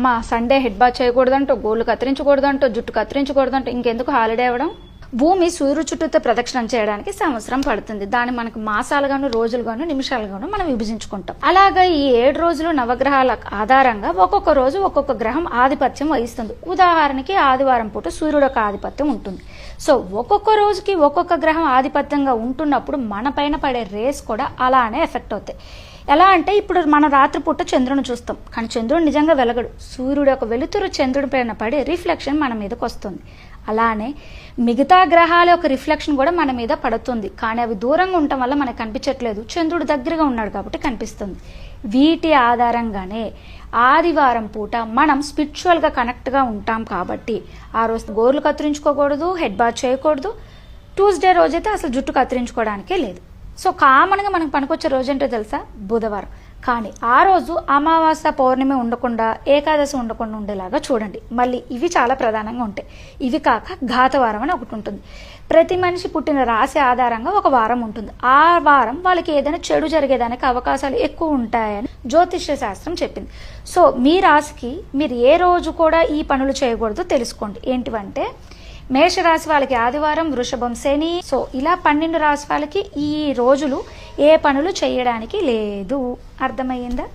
అమ్మ Sunday head bath చేయకూడదంటో గోళ్ళు కత్తిరించకూడదంటో జుట్టు కత్తిరించకూడదంటో ఇంకెందుకు హాలిడే అవ్వడం? భూమి సూర్యుడు చుట్టూతో ప్రదక్షిణం చేయడానికి సంవత్సరం పడుతుంది. దాన్ని మనకు మాసాలుగాను రోజులుగాను నిమిషాలుగాను మనం విభజించుకుంటాం. అలాగా ఈ ఏడు రోజులు నవగ్రహాల ఆధారంగా ఒక్కొక్క రోజు ఒక్కొక్క గ్రహం ఆధిపత్యం వహిస్తుంది. ఉదాహరణకి ఆదివారం పూట సూర్యుడు యొక్క ఆధిపత్యం ఉంటుంది. సో ఒక్కొక్క రోజుకి ఒక్కొక్క గ్రహం ఆధిపత్యంగా ఉంటున్నప్పుడు మన పైన పడే రేస్ కూడా అలానే ఎఫెక్ట్ అవుతాయి. ఎలా అంటే ఇప్పుడు మన రాత్రిపూట చంద్రుని చూస్తాం. కానీ చంద్రుడు నిజంగా వెలగడు. సూర్యుడు యొక్క వెలుతురు చంద్రుడి పైన పడి రిఫ్లెక్షన్ మన మీదకి వస్తుంది. అలానే మిగతా గ్రహాల యొక్క రిఫ్లెక్షన్ కూడా మన మీద పడుతుంది. కానీ అవి దూరంగా ఉండటం వల్ల మనకు కనిపించట్లేదు. చంద్రుడు దగ్గరగా ఉన్నాడు కాబట్టి కనిపిస్తుంది. వీటి ఆధారంగానే ఆదివారం పూట మనం స్పిరిచువల్గా కనెక్ట్గా ఉంటాం కాబట్టి ఆ రోజు గోర్లు కత్తిరించుకోకూడదు హెడ్ బాత్ చేయకూడదు. ట్యూస్డే రోజైతే అసలు జుట్టు కత్తిరించుకోవడానికే లేదు. సో కామన్గా మనకు పనికొచ్చే రోజు ఏంటో తెలుసా? బుధవారం. కానీ ఆ రోజు అమావాస్య పౌర్ణమి ఉండకుండా ఏకాదశి ఉండకుండా ఉండేలాగా చూడండి. మళ్ళీ ఇవి చాలా ప్రధానంగా ఉంటాయి. ఇవి కాక ఘాతవారం అని ఒకటి ఉంటుంది. ప్రతి మనిషి పుట్టిన రాశి ఆధారంగా ఒక వారం ఉంటుంది. ఆ వారం వాళ్ళకి ఏదైనా చెడు జరిగేదానికి అవకాశాలు ఎక్కువ ఉంటాయని జ్యోతిష్య శాస్త్రం చెప్పింది. సో మీ రాశికి మీరు ఏ రోజు కూడా ఈ పనులు చేయకూడదో తెలుసుకోండి. ఏంటివంటే మేషరాశి వాళ్ళకి ఆదివారం వృషభం శని. సో ఇలా పన్నెండు రాశి వాళ్ళకి ఈ రోజులు ఏ పనులు చేయడానికి లేదు. అర్థమయ్యిందా?